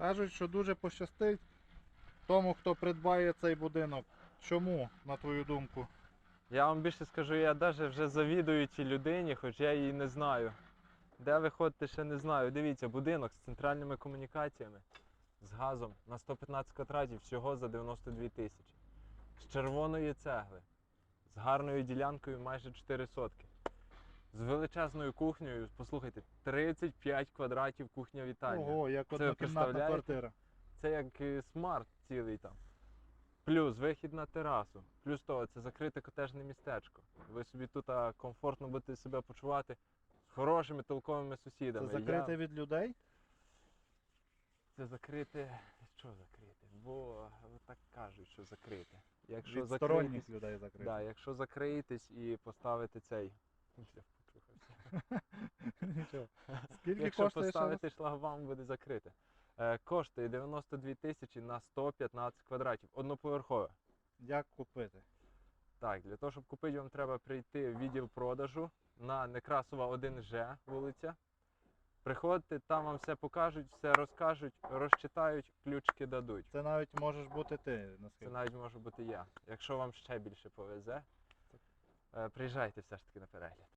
Кажуть, що дуже пощастить тому, хто придбає цей будинок. Чому, на твою думку? Я вам більше скажу, я навіть вже завідую цій людині, хоч я її не знаю. Де ви ходите, ще не знаю. Дивіться, будинок з центральними комунікаціями, з газом на 115 квадратів всього за 92 тисячі. З червоної цегли, з гарною ділянкою майже 4 сотки. З величезною кухнею, послухайте, 35 квадратів кухня вітальня. Ого, як Це однокімнатна квартира. Це як е, смарт цілий там. Плюс вихід на терасу. Плюс того, це закрите котежне містечко. Ви собі тут а, комфортно будете себе почувати з хорошими толковими Це сусідами. закрите Я- від людей? Це закрите. Що закрите? Бо так кажуть, що закрите. Якщо від сторонніх людей закрите. да, якщо закриєтесь і поставите цей. Нічого. Скільки Якщо коштує ще поставити шлагбаум, буде закрите. Е, коштує 92 тисячі на 115 квадратів. Одноповерхове. Як купити? Так, для того, щоб купити, вам треба прийти в відділ продажу на Некрасова 1Ж вулиця. Приходьте, там вам все покажуть, все розкажуть, розчитають, ключки дадуть. Це навіть можеш бути ти, Це навіть може бути я. Якщо вам ще більше повезе, е, приїжджайте все ж таки на перегляд.